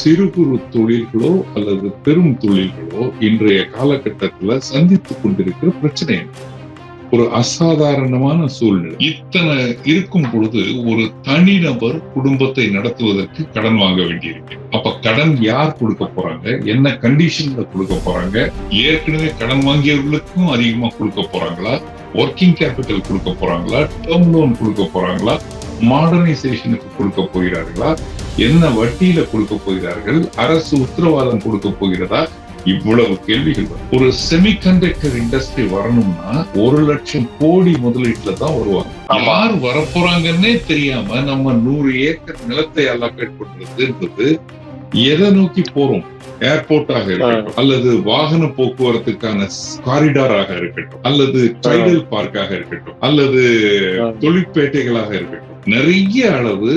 சிறு குறு தொழில்களோ அல்லது பெரும் தொழில்களோ இன்றைய காலகட்டத்துல சந்தித்துக் கொண்டிருக்கிற பிரச்சனை ஒரு அசாதாரணமான சூழ்நிலை. இத்தனை இருக்கும் பொழுது ஒரு தனிநபர் குடும்பத்தை நடத்துவதற்கு கடன் வாங்க வேண்டியிருக்கு. அப்ப கடன் யார் கொடுக்க போறாங்க? என்ன கண்டிஷன்ல கொடுக்க போறாங்க? ஏற்கனவே கடன் வாங்கியவர்களுக்கும் அதிகமா கொடுக்க போறாங்களா? ஒர்க்கிங் கேபிட்டல் கொடுக்க போறாங்களா? டேர்ம் லோன் கொடுக்க போறாங்களா? மாடர்னைசேஷனுக்கு கொடுக்க போகிறார்களா? என்ன வட்டியில கொடுக்க போகிறார்கள்? அரசு உத்தரவாதம் கொடுக்க போகிறதா? இவ்வளவு கேள்விகள். ஒரு செமிகண்டக்டர் இண்டஸ்ட்ரி வரணும்னா ஒரு லட்சம் கோடி முதலீட்டுல தான் வருவாங்க. யார் வரப்போறாங்கன்னே தெரியாம நம்ம நூறு ஏக்கர் நிலத்தை அலோகேட் பண்றதுன்றது எதை நோக்கி போறோம்? ஏர்போர்ட்டாக இருக்கட்டும் அல்லது வாகன போக்குவரத்துக்கான காரிடாராக இருக்கட்டும் அல்லது டைடல் பார்க்காக இருக்கட்டும் அல்லது தொழிற்பேட்டைகளாக இருக்கட்டும். நிறைய அளவு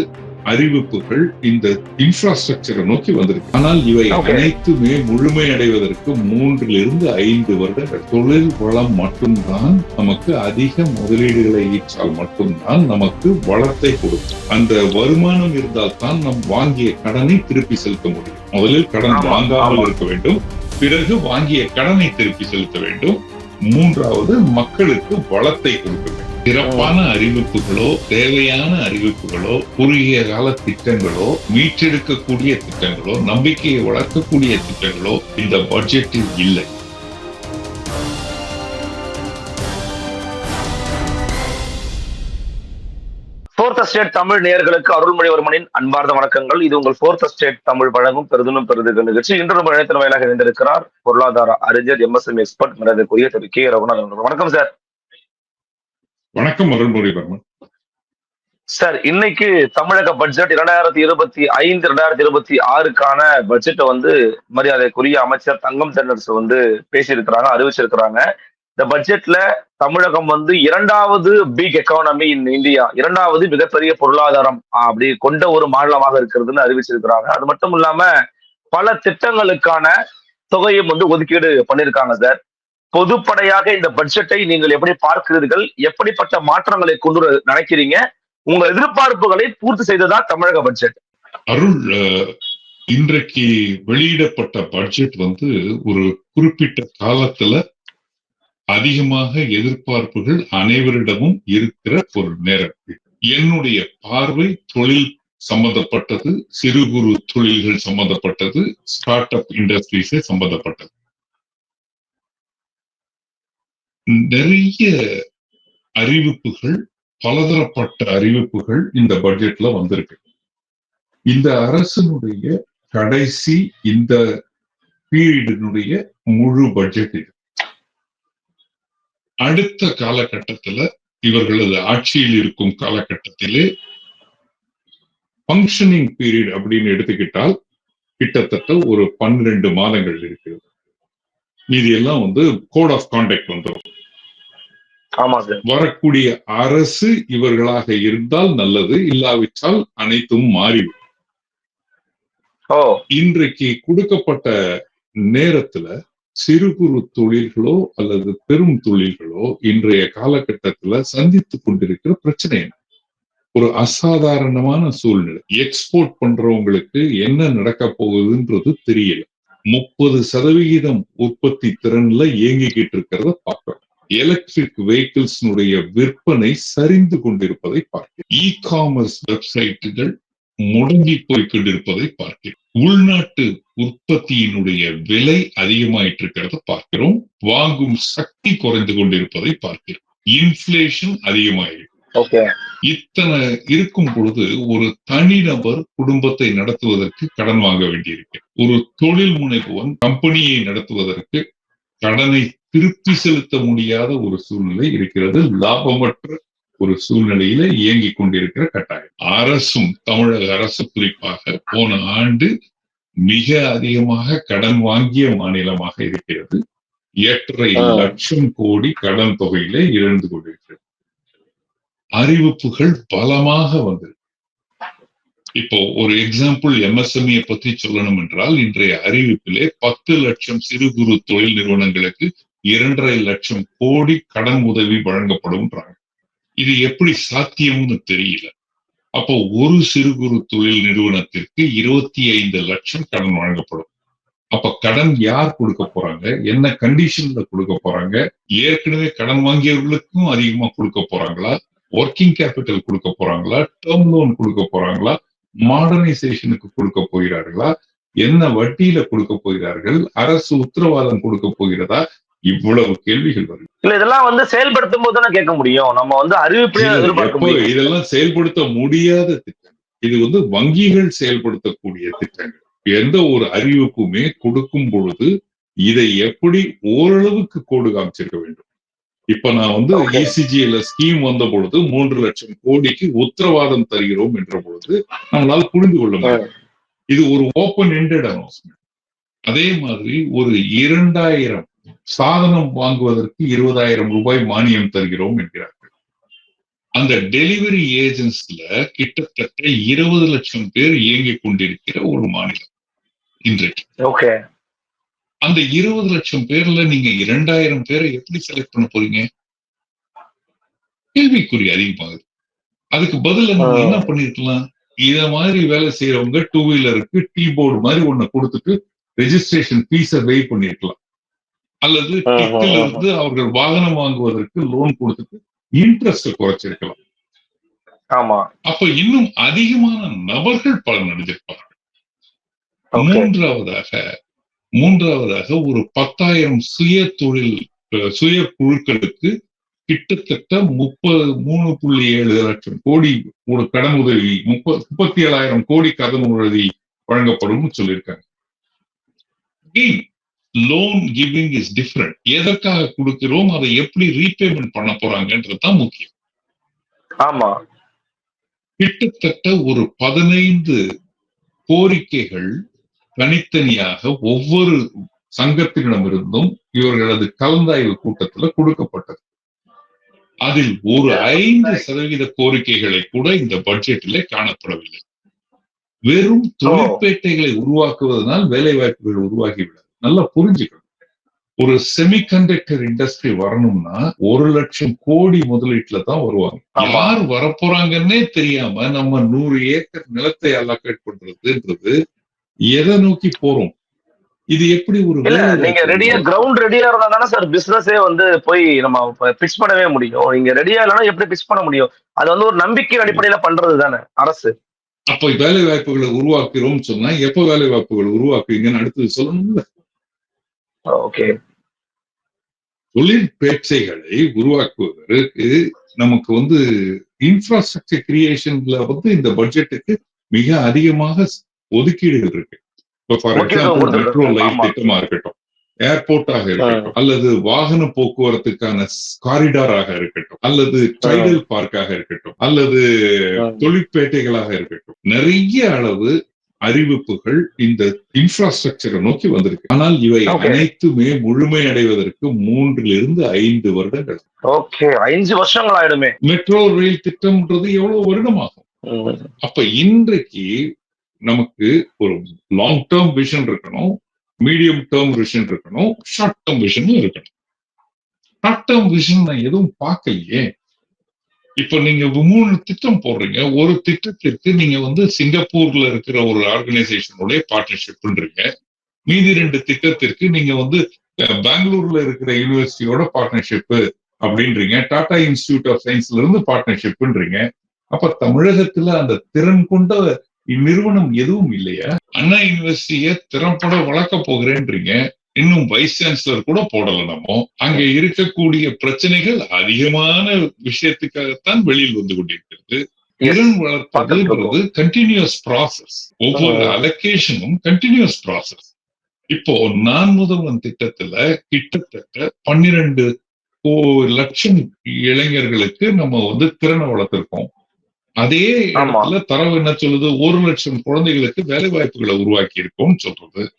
அறிவிப்புகள் இந்த இன்ஃப்ராஸ்ட்ரக்சரை நோக்கி வந்திருக்கு. ஆனால் இவை. அனைத்துமே முழுமை அடைவதற்கு மூன்றிலிருந்து ஐந்து வருடங்கள். தொழில் வளம் மட்டும்தான் நமக்கு அதிக முதலீடுகளை ஈற்றால் மட்டும்தான் நமக்கு வளத்தை கொடுக்கும். அந்த வருமானம் இருந்தால் தான் நம் வாங்கிய கடனை திருப்பி செலுத்த முடியும். முதலில் கடன் வாங்காமல். இருக்க வேண்டும். பிறகு வாங்கிய கடனை திருப்பி செலுத்த வேண்டும். மூன்றாவது மக்களுக்கு வளத்தை கொடுக்க வேண்டும். சிறப்பான அறிவிப்புகளோ தேவையான அறிவிப்புகளோ குறுகிய கால திட்டங்களோ மீட்டெடுக்கக்கூடிய திட்டங்களோ நம்பிக்கையை வளர்க்கக்கூடிய திட்டங்களோ இந்த பட்ஜெட்டில் இல்லை. ஃபோர்த் ஸ்டேட் தமிழ் நேயர்களுக்கு அருள்மொழிவர்மனின் அன்பார்ந்த வணக்கங்கள். இது உங்கள் ஃபோர்த் ஸ்டேட் தமிழ் வழங்கும் பெருதுனும் பெருதுகள் நிகழ்ச்சி. இன்று நம்ம இணையத்தின் வாயிலாக இணைந்திருக்கிறார் பொருளாதார அறிஞர் எம்எஸ்எம் எக்ஸ்பர்ட் மரியாதைக்குரிய திரு கே ரகுநாதன் வணக்கம் சார் வணக்கம் அருள்மொழிவர்மன் சார் இன்னைக்கு தமிழக பட்ஜெட் இரண்டாயிரத்தி இருபத்தி ஐந்து இரண்டாயிரத்தி இருபத்தி ஆறுக்கான பட்ஜெட்டை வந்து மரியாதைக்குரிய அமைச்சர் தங்கம் தென்னரசு வந்து பேசியிருக்கிறாங்க அறிவிச்சிருக்கிறாங்க. இந்த பட்ஜெட்ல தமிழகம் வந்து இரண்டாவது பிக் எக்கானமி இன் இந்தியா இரண்டாவது மிகப்பெரிய பொருளாதாரம் அப்படி கொண்ட ஒரு மாநிலமாக இருக்கிறதுன்னு அறிவிச்சிருக்கிறாங்க. அது மட்டும் இல்லாம பல திட்டங்களுக்கான தொகையும் வந்து ஒதுக்கீடு பண்ணியிருக்காங்க சார். பொதுப்படையாக இந்த பட்ஜெட்டை நீங்கள் எப்படி பார்க்கிறீர்கள்? எப்படிப்பட்ட மாற்றங்களை கொண்டு வர நினைக்கிறீங்க? உங்க எதிர்பார்ப்புகளை பூர்த்தி செய்ததா தமிழக பட்ஜெட் அருள் இன்றைக்கு வெளியிடப்பட்ட பட்ஜெட் வந்து ஒரு குறிப்பிட்ட காலத்துல அதிகமாக எதிர்பார்ப்புகள் அனைவரிடமும் இருக்கிற ஒரு நேரம் என்னுடைய பார்வை தொழில் சம்பந்தப்பட்டது சிறு குறு தொழில்கள் சம்பந்தப்பட்டது ஸ்டார்ட் அப் இண்டஸ்ட்ரீஸே சம்பந்தப்பட்டது. நிறைய அறிவிப்புகள் பலதரப்பட்ட அறிவிப்புகள் இந்த பட்ஜெட்ல வந்திருக்கு. இந்த அரசினுடைய கடைசி இந்த பீரியடினுடைய முழு பட்ஜெட் இது. அடுத்த காலகட்டத்துல இவர்களது ஆட்சியில் இருக்கும் காலகட்டத்திலே ஃபங்க்ஷனிங் பீரியட் அப்படின்னு எடுத்துக்கிட்டால் கிட்டத்தட்ட ஒரு பன்னிரண்டு மாதங்கள் இருக்கிறது இது எல்லாம் வந்து கோட் ஆஃப் கான்டாக்ட் வந்துடும் வரக்கூடிய அரசு இவர்களாக இருந்தால் நல்லது இல்லாவிட்டால் அனைத்தும் மாறிவிடும். இன்றைக்கு கொடுக்கப்பட்ட நேரத்துல சிறு குறு தொழில்களோ அல்லது பெரும் தொழில்களோ இன்றைய காலகட்டத்துல சந்தித்துக் கொண்டிருக்கிற பிரச்சனை என்ன? ஒரு அசாதாரணமான சூழ்நிலை. எக்ஸ்போர்ட் பண்றவங்களுக்கு என்ன நடக்க போகுதுன்றது தெரியல. முப்பது சதவிகிதம் உற்பத்தி திறன்ல இயங்கிக்கிட்டு இருக்கிறத பார்க்கிறோம். எலக்ட்ரிக் வெஹிக்கிள்ஸ்னுடைய விற்பனை சரிந்து கொண்டிருப்பதை பார்க்கிறோம். இ காமர்ஸ் வெப்சைட்டுகள் முடங்கி போய் கொண்டிருப்பதை பார்க்கிறோம். உள்நாட்டு உற்பத்தியினுடைய விலை அதிகமாயிட்டு இருக்கிறத பார்க்கிறோம். வாங்கும் சக்தி குறைந்து கொண்டிருப்பதை பார்க்கிறோம். இன்ஃபிளேஷன் அதிகமாயிருக்கு. இத்தனை இருக்கும் பொழுது ஒரு தனிநபர் குடும்பத்தை நடத்துவதற்கு கடன் வாங்க வேண்டியிருக்கு. ஒரு தொழில் முனைவோன் கம்பெனியை நடத்துவதற்கு கடனை திருப்பி செலுத்த முடியாத ஒரு சூழ்நிலை இருக்கிறது. லாபமற்ற ஒரு சூழ்நிலையில இயங்கிக் கொண்டிருக்கிற கட்டாயம். அரசும் தமிழக அரசு குறிப்பாக போன ஆண்டு மிக அதிகமாக கடன் வாங்கிய மாநிலமாக இருக்கிறது. எட்டரை. லட்சம் கோடி கடன் தொகையிலே இழந்து கொண்டிருக்கிறது. அறிவிப்புகள் பலமாக வந்தது. இப்போ ஒரு எக்ஸாம்பிள் எம்எஸ்எம்இ பத்தி சொல்லணும் என்றால் இன்றைய அறிவிப்பிலே பத்து லட்சம் சிறு குறு தொழில் நிறுவனங்களுக்கு இரண்டரை லட்சம் கோடி கடன் உதவி வழங்கப்படும்ன்றாங்க. இது எப்படி சாத்தியம்னு தெரியல. அப்போ ஒரு சிறு குறு தொழில் நிறுவனத்திற்கு இருபத்தி ஐந்து லட்சம் கடன் வழங்கப்படும். அப்ப கடன் யார் கொடுக்க போறாங்க? என்ன கண்டிஷன்ல கொடுக்க போறாங்க? ஏற்கனவே கடன் வாங்கியவர்களுக்கும் அதிகமா கொடுக்க போறாங்களா? ஒர்க்கிங் கேபிட்டல் கொடுக்க போறாங்களா? டேர்ம் லோன் கொடுக்க போறாங்களா? மாடர்னைசேஷனுக்கு கொடுக்க போகிறார்களா? என்ன வட்டியில கொடுக்க போகிறார்கள்? அரசு உத்தரவாதம் கொடுக்க போகிறதா? இவ்வளவு கேள்விகள் வருது. இல்ல இதெல்லாம் வந்து செயல்படுத்தும் போது கேட்க முடியும். நம்ம வந்து முடியும். இதெல்லாம் செயல்படுத்த முடியாத திட்டம் இது வந்து வங்கிகள் செயல்படுத்தக்கூடிய திட்டங்கள். எந்த ஒரு அறிவிப்புமே கொடுக்கும் பொழுது இதை எப்படி ஓரளவுக்கு கோடு காமிச்சிருக்க வேண்டும்? இப்ப நான் வந்து. இசிஜிஎல் ஸ்கீம் வந்த பொழுது மூன்று லட்சம் கோடிக்கு உத்தரவாதம் தருகிறோம் என்ற பொழுது நம்மளால புரிந்து கொள்ள முடியும். இது ஒரு ஓப்பன் எண்டட் அனௌன்ஸ்மெண்ட் அதே மாதிரி ஒரு இரண்டாயிரம் சாதனம் வாங்குவதற்கு இருபதாயிரம் ரூபாய் மானியம் தருகிறோம் என்கிறார்கள். அந்த டெலிவரி ஏஜென்ட்ஸ்ல கிட்டத்தட்ட இருபது லட்சம் பேர் இயங்கிக் கொண்டிருக்கிற ஒரு மாநிலம் இன்றைக்கு. அந்த இருபது லட்சம் பேர்ல நீங்க இரண்டாயிரம் பேரை எப்படி செலக்ட் பண்ண போறீங்க? கேள்விக்குறி அதிகமாகுது அதுக்கு பதிலா நம்ம. என்ன பண்ணிருக்கலாம்? இத மாதிரி வேலை செய்யறவங்க டூ வீலருக்கு டீ போர்டு மாதிரி ஒண்ணு கொடுத்துட்டு ரெஜிஸ்ட்ரேஷன் ஃபீஸை வே பண்ணிருக்கலாம். அல்லது ஆ. இருந்து அவர்கள் வாகனம் வாங்குவதற்கு லோன் கொடுத்துட்டு இன்ட்ரெஸ்ட் குறைச்சிருக்கலாம். ஆமா. அப்ப இன்னும் அதிகமான நபர்கள் பலன் அடைஞ்சிருப்பார்கள். ஓகே. மூன்றாவதாக மூன்றாவதாக ஒரு பத்தாயிரம் சுய தொழில் சுய குழுக்களுக்கு கிட்டத்தட்ட முப்பது மூணு புள்ளி ஏழு லட்சம் கோடி ஒரு கடன் உதவி முப்ப முப்பத்தி ஏழாயிரம் கோடி கடன் உதவி வழங்கப்படும் சொல்லியிருக்காங்க. லோன் கிவிங் இஸ் டிஃப்ரெண்ட் எதற்காக கொடுக்கிறோம்? அதை எப்படி ரீபேமெண்ட் பண்ண போறாங்கன்றது தான் முக்கியம். ஆமா. கிட்டத்தட்ட ஒரு பதினைந்து கோரிக்கைகள் தனித்தனியாக ஒவ்வொரு சங்கத்தினிடமிருந்தும் இவர்களது கலந்தாய்வு கூட்டத்துல கொடுக்கப்பட்டது. அதில் ஒரு ஐந்து சதவீத கோரிக்கைகளை கூட இந்த பட்ஜெட்டிலே காணப்படவில்லை. வெறும் தொழிற்பேட்டைகளை உருவாக்குவதனால் வேலை வாய்ப்புகள் உருவாகிவிடாது நல்லா புரிஞ்சுக்கணும். ஒரு செமிகண்டக்டர் இண்டஸ்ட்ரி வரணும்னா ஒரு லட்சம் கோடி முதலீட்டுல தான் வருவாங்க. யார் வரப்போறாங்கன்னே தெரியாம நம்ம நூறு ஏக்கர் நிலத்தை அலோகேட் பண்றதுன்றது எதை நோக்கி போறோம்? இது எப்படி ஒரு நீங்க ரெடியா? கிரவுண்ட் ரெடியா இருந்தா தானே சார் பிசினஸே வந்து போய் நம்ம பிச் பண்ணவே முடியும். நீங்க ரெடியா இல்லைன்னா எப்படி பிச் பண்ண முடியும்? அது வந்து ஒரு நம்பிக்கை அடிப்படையில பண்றது தானே அரசு. அப்ப வேலை வாய்ப்புகளை உருவாக்குறோம் சொன்னா எப்ப வேலை வாய்ப்புகள் உருவாக்குவீங்கன்னு அடுத்தது சொல்லணும்ல. ஓகே. தொழில் பேச்சைகளை உருவாக்குவதற்கு நமக்கு வந்து இன்ஃப்ராஸ்ட்ரக்சர் கிரியேஷன்ல வந்து இந்த பட்ஜெட்டுக்கு மிக அதிகமாக ஒதுக்கீடுகள் இருக்கு. இப்போ ஃபார் எக்ஸாம்பிள் மெட்ரோ ஆமா. திட்டமா இருக்கட்டும் ஏர்போர்ட்டாக இருக்கட்டும் அல்லது வாகன போக்குவரத்துக்கான காரிடாராக இருக்கட்டும் அல்லது டைடல் பார்க்காக இருக்கட்டும் அல்லது. தொழிற்பேட்டைகளாக இருக்கட்டும் நிறைய அளவு அறிவிப்புகள் இந்த இன்ஃப்ராஸ்ட்ரக்சரை நோக்கி வந்திருக்கு. ஆனால் இவை. அனைத்துமே முழுமையடைவதற்கு மூன்றிலிருந்து ஐந்து வருடங்கள். ஓகே அஞ்சு வருஷங்கள் ஆயிடுமே மெட்ரோ ரயில் திட்டம்ன்றது எவ்வளவு வருடமாகும். அப்ப இன்றைக்கு நமக்கு ஒரு லாங் டேர்ம் விஷன் இருக்கணும் மீடியம் டேர்ம் விஷன் இருக்கணும் ஷார்ட் டேர்ம் விஷனும் இருக்கணும். ஷார்ட் டேர்ம் விஷன் நான் எதுவும் பார்க்கலையே? இப்ப நீங்க மூணு திட்டம் போடுறீங்க. ஒரு திட்டத்திற்கு நீங்க வந்து சிங்கப்பூர்ல இருக்கிற ஒரு ஆர்கனைசேஷனுடைய பார்ட்னர்ஷிப் பண்றீங்க. மீதி ரெண்டு திட்டத்திற்கு நீங்க வந்து பெங்களூர்ல இருக்கிற யூனிவர்சிட்டியோட பார்ட்னர்ஷிப் அப்படின்றீங்க. டாடா இன்ஸ்டிடியூட் ஆஃப் சயின்ஸ்ல இருந்து பார்ட்னர்ஷிப்ன்றீங்க அப்ப தமிழகத்துல அந்த திறன் கொண்ட இந்நிறுவனம் எதுவும் இல்லையா? அண்ணா யூனிவர்சிட்டியை திறம்பட வளர்க்க போகிறேன்றீங்க. இன்னும் வைஸ் சான்சலர் கூட போடல நம்ம. அங்க இருக்கக்கூடிய பிரச்சனைகள் அதிகமான விஷயத்துக்காகத்தான் வெளியில் வந்து கொண்டிருக்கிறது. திறன் வளர்ப்பதுன்றது கண்டினியூஸ் ப்ராசஸ் ஒவ்வொரு. அலோகேஷனும் கண்டினியூஸ் ப்ராசஸ் இப்போ நான் முதல்வன் திட்டத்துல கிட்டத்தட்ட பன்னிரண்டு லட்சம் இளைஞர்களுக்கு நம்ம வந்து திறனை வளர்த்திருக்கோம். அதே. இடத்துல தரவு என்ன சொல்லுது? ஒரு லட்சம் குழந்தைகளுக்கு வேலை வாய்ப்புகளை உருவாக்கி இருக்கோம்னு சொல்றது.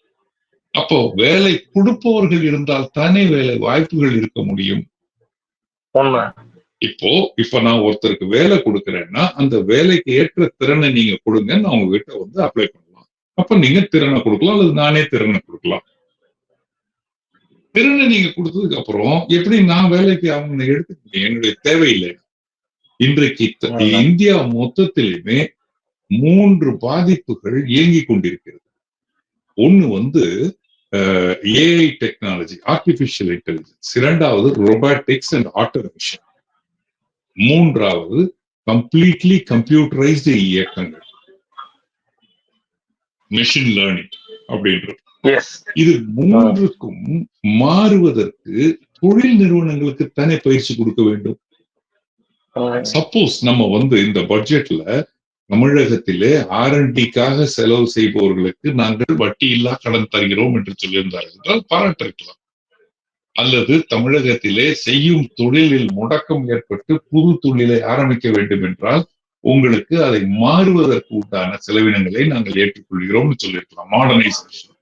அப்போ வேலை கொடுப்பவர்கள் இருந்தால் தானே வேலை வாய்ப்புகள் இருக்க முடியும்? இப்போ இப்ப நான் ஒருத்தருக்கு வேலை கொடுக்கறேன்னா அந்த வேலைக்கு ஏற்ற திறனை நீங்க கொடுங்க நான் உங்ககிட்ட வந்து அப்ளை பண்ணலாம். அப்ப நீங்க திறனை கொடுக்கலாம் அல்லது நானே திறனை கொடுக்கலாம். திறனை நீங்க கொடுத்ததுக்கு அப்புறம் எப்படி நான் வேலைக்கு அவங்க முடியும் என்னுடைய தேவையில்லை. இன்றைக்கு. இந்தியா மொத்தத்திலுமே மூன்று பாதிப்புகள் இயங்கிக் கொண்டிருக்கிறது. ஒண்ணு வந்து ஏஐ டெக்னாலஜி ஆர்டிபிஷியல் இன்டெலிஜென்ஸ் இரண்டாவது ரொபாட்டிக்ஸ் அண்ட் ஆட்டோமேஷன் மூன்றாவது கம்ப்ளீட்லி கம்ப்யூட்டரைஸ்டு இயக்கங்கள். மெஷின் லேர்னிங் அப்படின்றது இது மூன்றுக்கும் மாறுவதற்கு தொழில் நிறுவனங்களுக்கு தானே பயிற்சி கொடுக்க வேண்டும்? சப்போஸ் நம்ம வந்து இந்த பட்ஜெட்ல தமிழகத்திலே ஆர்என்டிக்காக செலவு செய்பவர்களுக்கு நாங்கள் வட்டி இல்லா கடன் தருகிறோம் என்று சொல்லியிருந்தார்கள் என்றால் பாராட்டிருக்கலாம். அல்லது தமிழகத்திலே செய்யும் தொழிலில் முடக்கம் ஏற்பட்டு புது தொழிலை ஆரம்பிக்க வேண்டும் என்றால் உங்களுக்கு அதை மாறுவதற்கு உண்டான செலவினங்களை நாங்கள் ஏற்றுக்கொள்கிறோம் சொல்லியிருக்கலாம். மாடர்னைசேஷன்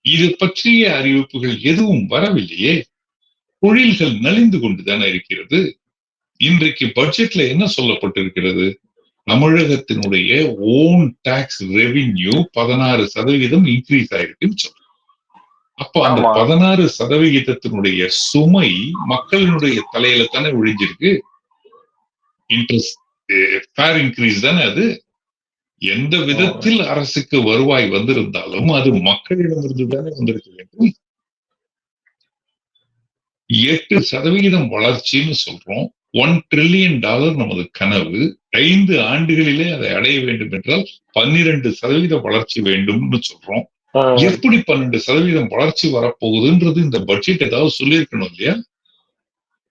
இது பற்றிய அறிவிப்புகள் எதுவும் வரவில்லையே. தொழில்கள் நலிந்து கொண்டுதானே இருக்கிறது. இன்றைக்கு பட்ஜெட்ல என்ன சொல்லப்பட்டிருக்கிறது? தமிழகத்தினுடைய ஓன் டாக்ஸ் ரெவின்யூ பதினாறு சதவீதம் இன்க்ரீஸ் ஆயிருக்குன்னு சொல்றோம் அப்ப அந்த. பதினாறு சதவிகிதத்தினுடைய சுமை மக்களினுடைய தலையில தானே ஒழிஞ்சிருக்கு இன்ட்ரெஸ்ட் ஃபேர் இன்க்ரீஸ் தானே அது. எந்த விதத்தில் அரசுக்கு வருவாய் வந்திருந்தாலும் அது மக்களிடமிருந்து தானே வந்திருக்க வேண்டும். எட்டு சதவிகிதம் வளர்ச்சின்னு சொல்றோம். ஒன் ட்ரில்லியன் டாலர் நமது கனவு. ஐந்து ஆண்டுகளிலே அதை அடைய வேண்டும் என்றால் பன்னிரண்டு சதவீத வளர்ச்சி வேண்டும்னு சொல்றோம். எப்படி பன்னெண்டு சதவீதம் வளர்ச்சி வரப்போகுதுன்றது இந்த பட்ஜெட் ஏதாவது சொல்லியிருக்கணும் இல்லையா?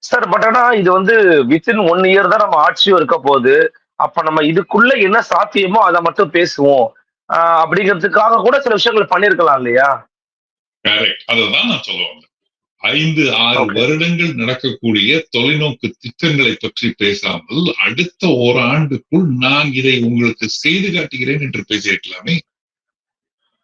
சார் பட் ஆனா இது வந்து வித்தின் ஒன் இயர் தான் நம்ம ஆட்சியும் இருக்க போகுது. அப்ப நம்ம இதுக்குள்ள என்ன சாத்தியமோ அதை மட்டும் பேசுவோம். அப்படிங்கிறதுக்காக கூட சில விஷயங்கள் பண்ணிருக்கலாம் இல்லையா? கரெக்ட் அதுதான் நான் சொல்ல வந்தேன். ஐந்து ஆறு. வருடங்கள் நடக்கக்கூடிய தொலைநோக்கு திட்டங்களை பற்றி பேசாமல் அடுத்த ஓராண்டுக்குள் நான் இதை உங்களுக்கு செய்து காட்டுகிறேன் என்று பேசியிருக்கலாமே?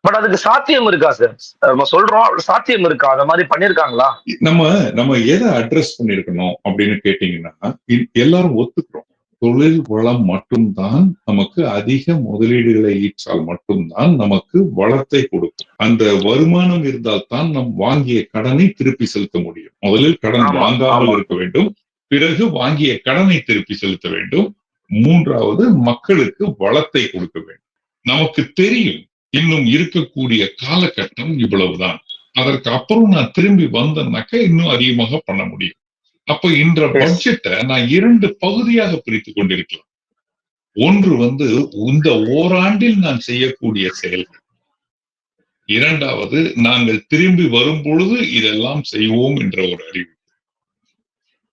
பட் அதுக்கு சாத்தியம் இருக்கா சார் நம்ம சொல்றோம் சாத்தியம் இருக்கா? அந்த மாதிரி பண்ணிருக்காங்களா நம்ம நம்ம எதை அட்ரஸ் பண்ணிருக்கணும் அப்படின்னு கேட்டீங்கன்னா எல்லாரும் ஒத்துக்கிறோம். தொழில் வளம் மட்டும்தான் நமக்கு அதிக முதலீடுகளை ஈற்றால் மட்டும்தான் நமக்கு வளத்தை கொடுக்கும். அந்த வருமானம் இருந்தால் தான் நம் வாங்கிய கடனை திருப்பி செலுத்த முடியும். முதலில் கடன் வாங்காமல். இருக்க வேண்டும். பிறகு வாங்கிய கடனை திருப்பி செலுத்த வேண்டும். மூன்றாவது மக்களுக்கு வளத்தை கொடுக்க வேண்டும். நமக்கு தெரியும் இன்னும் இருக்கக்கூடிய காலகட்டம் இவ்வளவுதான். அதற்கு அப்புறம் நான் திரும்பி வந்தேன்னாக்க இன்னும் அதிகமாக பண்ண முடியும். அப்ப இன்ற Yes. பட்ஜெட்டை நான் இரண்டு பகுதியாக பிரித்து கொண்டிருக்கலாம் ஒன்று வந்து இந்த ஓராண்டில் நான் செய்யக்கூடிய செயல்கள். இரண்டாவது நாங்கள் திரும்பி வரும் பொழுது இதெல்லாம் செய்வோம் என்ற ஒரு அறிவு.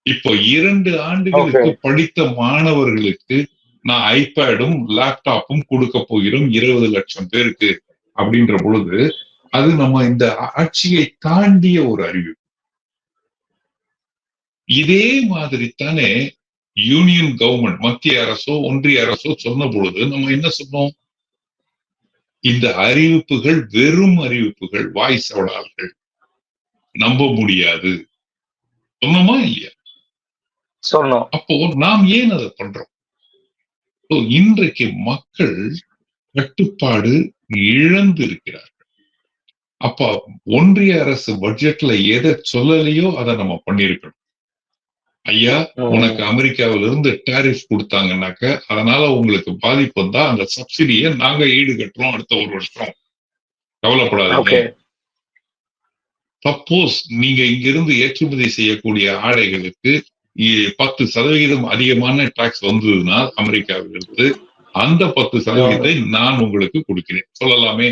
இப்போ இரண்டு ஆண்டுகளுக்கு படித்த மாணவர்களுக்கு நான் ஐபேடும் லேப்டாப்பும் கொடுக்க போகிறோம் இருபது லட்சம் பேருக்கு அப்படின்ற பொழுது அது நம்ம இந்த ஆட்சியை தாண்டிய ஒரு அறிவு. இதே மாதிரி தானே யூனியன் கவர்மெண்ட் மத்திய அரசோ ஒன்றிய அரசோ சொன்ன பொழுது நம்ம என்ன சொன்னோம்? இந்த அறிவிப்புகள் வெறும் அறிவிப்புகள் வாய் சவடால்கள் நம்ப முடியாது. சொன்னோமா இல்லையா? சொன்னோம். அப்போ நாம் ஏன் அதை பண்றோம்? இன்றைக்கு மக்கள் கட்டுப்பாடு இழந்து இருக்கிறார்கள் அப்ப ஒன்றிய அரசு பட்ஜெட்ல எதை சொல்லலையோ அதை நம்ம பண்ணிருக்கணும் ஐயா உனக்கு அமெரிக்காவில இருந்து டாரிஃப் கொடுத்தாங்கன்னாக்க அதனால உங்களுக்கு பாதிப்பு வந்தா அந்த சப்சிடியை நாங்க ஈடு கட்டுறோம் அடுத்த ஒரு வருஷம். கவலைப்படாதீங்க. சப்போஸ் நீங்க இங்கிருந்து ஏற்றுமதி செய்யக்கூடிய ஆடைகளுக்கு பத்து சதவிகிதம் அதிகமான டாக்ஸ் வந்ததுன்னா அமெரிக்காவிலிருந்து அந்த பத்து சதவீதத்தை நான் உங்களுக்கு கொடுக்கிறேன். சொல்லலாமே?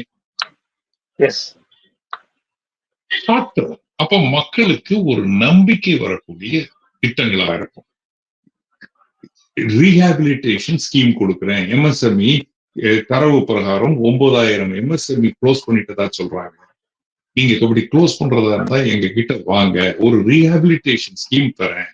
அப்ப மக்களுக்கு ஒரு நம்பிக்கை வரக்கூடிய திட்டங்களா இருக்கும். ரீஹாபிலிட்டேஷன் ஸ்கீம் கொடுக்கிறேன். எம்எஸ்எம்இ தரவு பிரகாரம் ஒன்பதாயிரம் எம்எஸ்எம்இ க்ளோஸ் பண்ணிட்டதா சொல்றாங்க. நீங்க இப்படி க்ளோஸ் பண்றதா இருந்தா எங்க கிட்ட வாங்க. ஒரு ரீஹாபிலிட்டேஷன் ஸ்கீம் தரேன்.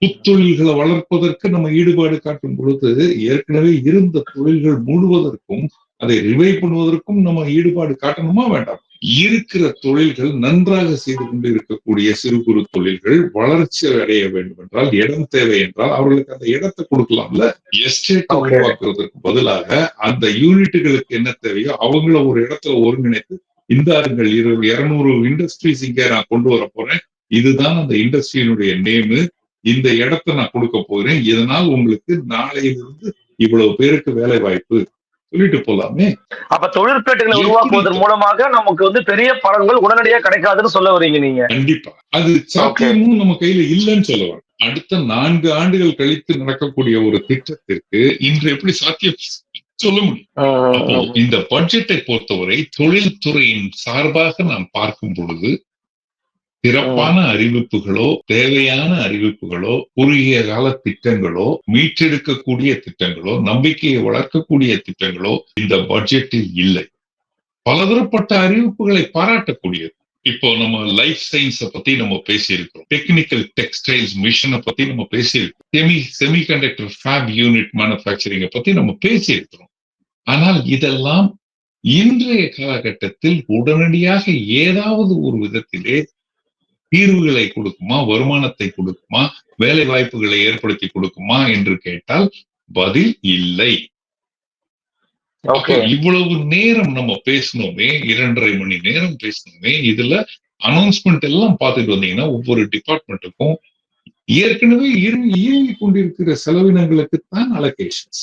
புத்தொழில்களை வளர்ப்பதற்கு நம்ம ஈடுபாடு காட்டும் பொழுது ஏற்கனவே இருந்த தொழில்கள் மூடுவதற்கும் அதை ரிவைவ் பண்ணுவதற்கும் நம்ம ஈடுபாடு காட்டணுமா வேண்டாம்? இருக்கிற தொழில்கள் நன்றாக செய்து கொண்டு இருக்கக்கூடிய சிறு குறு தொழில்கள் வளர்ச்சி அடைய வேண்டும் என்றால் இடம் தேவை என்றால் அவர்களுக்கு அந்த இடத்தை கொடுக்கலாம்ல? Estate Okay. உருவாக்குவதற்கு பதிலாக அந்த யூனிட்டுகளுக்கு என்ன தேவையோ அவங்கள ஒரு இடத்துல ஒருங்கிணைத்து இந்தாருங்கள் இரு இருநூறு இண்டஸ்ட்ரீஸ் இங்க நான் கொண்டு வர போறேன். இதுதான் அந்த இண்டஸ்ட்ரியினுடைய நேமு இந்த இடத்தை நான் கொடுக்க போகிறேன். இதனால் உங்களுக்கு நாளையிலிருந்து இவ்வளவு பேருக்கு வேலை வாய்ப்பு சொல்லிட்டு போலாமே. அப்ப தொழிற்பேட்டைகளை? உருவாக்குவதன் மூலமாக நமக்கு வந்து பெரிய பலன்கள் உடனடியா கிடைக்காதுன்னு சொல்ல வரீங்க நீங்க. கண்டிப்பா. அது சாத்தியமும் நம்ம கையில இல்லைன்னு சொல்ல அடுத்த நான்கு ஆண்டுகள் கழித்து நடக்கக்கூடிய ஒரு திட்டத்திற்கு இன்று எப்படி சாத்தியம் சொல்ல முடியும்? இந்த பட்ஜெட்டை பொறுத்தவரை தொழில்துறையின் சார்பாக நாம் பார்க்கும் பொழுது சிறப்பான அறிவிப்புகளோ தேவையான அறிவிப்புகளோ குறுகிய கால திட்டங்களோ மீட்டெடுக்கக்கூடிய திட்டங்களோ நம்பிக்கையை வளர்க்கக்கூடிய திட்டங்களோ இந்த பட்ஜெட்டில் இல்லை. பலதரப்பட்ட அறிவிப்புகளை பாராட்டக்கூடியது. இப்போ நம்ம லைஃப் சயின்ஸ பத்தி நம்ம பேசியிருக்கிறோம். டெக்னிக்கல் டெக்ஸ்டைல்ஸ் மிஷனை பத்தி நம்ம பேசியிருக்கோம் செமி செமிகண்டக்டர் ஃபேப் யூனிட் மேனுஃபேக்சரிங்க பத்தி நம்ம பேசியிருக்கிறோம். ஆனால் இதெல்லாம் இன்றைய காலகட்டத்தில் உடனடியாக ஏதாவது ஒரு விதத்திலே தீர்வுகளை கொடுக்குமா வருமானத்தை கொடுக்குமா வேலை வாய்ப்புகளை ஏற்படுத்தி கொடுக்குமா என்று கேட்டால் பதில் இல்லை. இவ்வளவு நேரம் நம்ம பேசணுமே இரண்டரை மணி நேரம் பேசணுமே இதுல அனௌன்ஸ்மெண்ட் எல்லாம் பார்த்துட்டு வந்தீங்கன்னா ஒவ்வொரு டிபார்ட்மெண்ட்டுக்கும் ஏற்கனவே இயங்கிக் கொண்டிருக்கிற செலவினங்களுக்கு தான் அலோகேஷன்ஸ்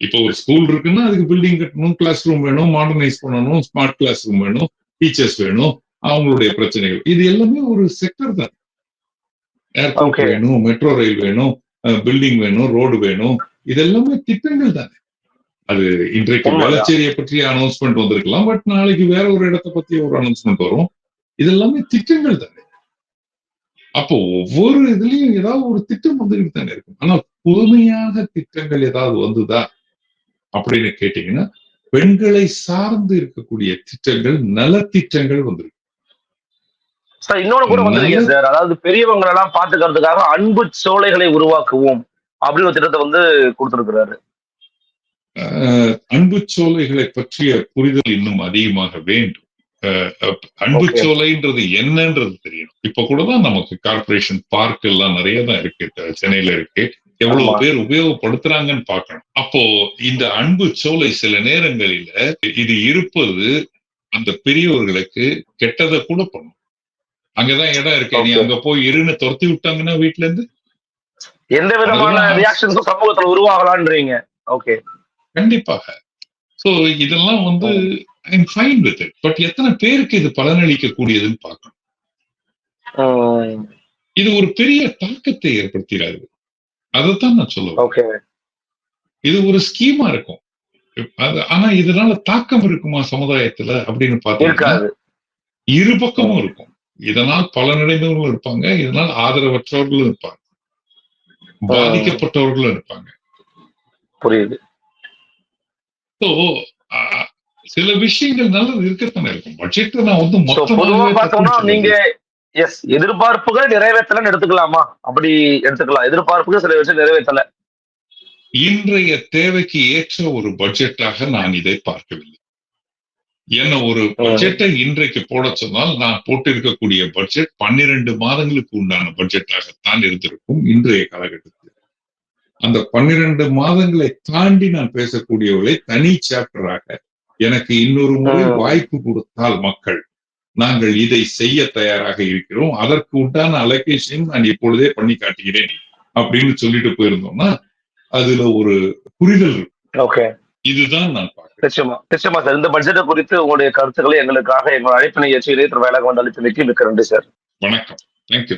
இப்போ ஒரு ஸ்கூல் இருக்குன்னா அதுக்கு பில்டிங் கட்டணும் கிளாஸ் ரூம் வேணும் மாடர்னைஸ் பண்ணணும் ஸ்மார்ட் கிளாஸ் ரூம் வேணும் டீச்சர்ஸ் வேணும் அவங்களுடைய பிரச்சனைகள். இது எல்லாமே ஒரு செக்டர் தான். ஏர்போர்ட். வேணும் மெட்ரோ ரயில் வேணும் பில்டிங் வேணும் ரோடு வேணும். இதெல்லாமே திட்டங்கள் தானே. அது இன்றைக்கு. வேளச்சேரியை பற்றிய அனௌன்ஸ்மெண்ட் வந்திருக்கலாம் பட் நாளைக்கு வேற ஒரு இடத்தை பத்தி ஒரு அனௌன்ஸ்மெண்ட் வரும். இதெல்லாமே திட்டங்கள் தானே. அப்போ ஒவ்வொரு இதுலயும் ஏதாவது ஒரு திட்டம் வந்துகிட்டு தானே இருக்கும். ஆனா புதுமையாக திட்டங்கள் ஏதாவது வந்துதா அப்படின்னு கேட்டீங்கன்னா பெண்களை சார்ந்து இருக்கக்கூடிய திட்டங்கள் நலத்திட்டங்கள் வந்திருக்கு. சார் இன்னொன்னு கூட வந்திருக்கீங்க சார். அதாவது பெரியவங்களை எல்லாம் பாத்துக்கிறதுக்காக அன்பு சோலைகளை உருவாக்குவோம் அப்படின்னு ஒரு திட்டத்தை வந்து கொடுத்திருக்கிறாரு. அன்பு சோலைகளை பற்றிய புரிதல் இன்னும் அதிகமாக வேண்டும். அன்பு. சோலைன்றது என்னன்றது தெரியணும். இப்ப கூட தான் நமக்கு கார்ப்பரேஷன் பார்க் எல்லாம் நிறைய தான் இருக்கு. சென்னையில இருக்கு. எவ்வளவு. பேர் உபயோகப்படுத்துறாங்கன்னு பார்க்கணும். அப்போ இந்த அன்பு சோலை சில நேரங்களில இது இருப்பது அந்த பெரியவர்களுக்கு கெட்டதை கூட பண்ணும். அங்கதான் இடம் இருக்கு. நீ. அங்க போய் இருன்னு துரத்தி விட்டாங்கன்னா வீட்டுல இருந்து எந்த விதமான ரியாக்ஷன்ஸும் சமூகத்துல உருவாகலான்றீங்க? ஓகே கண்டிப்பாக. சோ இதெல்லாம் வந்து I'm fine with it but எத்தனை பேருக்கு இது பலனளிக்க கூடியதுன்னு பார்க்கணும் இது ஒரு பெரிய தாக்கத்தை ஏற்படுத்திடாது அதைத்தான் நான் சொல்லுவேன் ஓகே இது ஒரு ஸ்கீமா இருக்கும். ஆனா இதனால தாக்கம் இருக்குமா சமுதாயத்துல அப்படின்னு பாத்தீங்கன்னா இருக்காது. இரு பக்கமும் இருக்கும். இதனால் பலனடைந்தவர்களும் இருப்பாங்க இதனால் ஆதரவற்றவர்களும் இருப்பாங்க. பாதிக்கப்பட்டவர்களும் இருப்பாங்க. புரியுது. சில விஷயங்கள் நல்லது இருக்கத்தானே இருக்கும். பட்ஜெட் நான் வந்து தப்புன்னு நீங்க. எஸ் எதிர்பார்ப்புகள் நிறைவேற்றலன்னு எடுத்துக்கலாமா? அப்படி எடுத்துக்கலாம். எதிர்பார்ப்புகள் சில விஷயம் நிறைவேற்றல. இன்றைய தேவைக்கு ஏற்ற ஒரு பட்ஜெட்டாக நான் இதை பார்க்கவில்லை. என்ன ஒரு பட்ஜெட்டை இன்றைக்கு போட சொன்னால் நான் போட்டிருக்கக்கூடிய பட்ஜெட் பன்னிரண்டு மாதங்களுக்கு உண்டான பட்ஜெட்டாகத்தான் இருந்திருக்கும் இன்றைய காலகட்டத்தில். அந்த பன்னிரண்டு மாதங்களை தாண்டி நான் பேசக்கூடியவர்களை தனி சாப்டராக எனக்கு இன்னொரு முறை. வாய்ப்பு கொடுத்தால் மக்கள் நாங்கள் இதை செய்ய தயாராக இருக்கிறோம். அதற்கு உண்டான அலோகேஷன் நான் இப்பொழுதே பண்ணி காட்டுகிறேன் அப்படின்னு சொல்லிட்டு போயிருந்தோம்னா அதுல ஒரு புரிதல் இருக்கும். இதுதான் நான் பார்க்கிறேன். நிச்சயமா நிச்சயமா சார். இந்த பட்ஜெட்டை குறித்து உங்களுடைய கருத்துக்களை எங்களுக்காக எங்கள் அழைப்பினை ஏற்றி இளைஞர் வேலைக்கு வந்து அளித்தமைக்கு மிக்க நன்றி சார். வணக்கம். தேங்க்யூ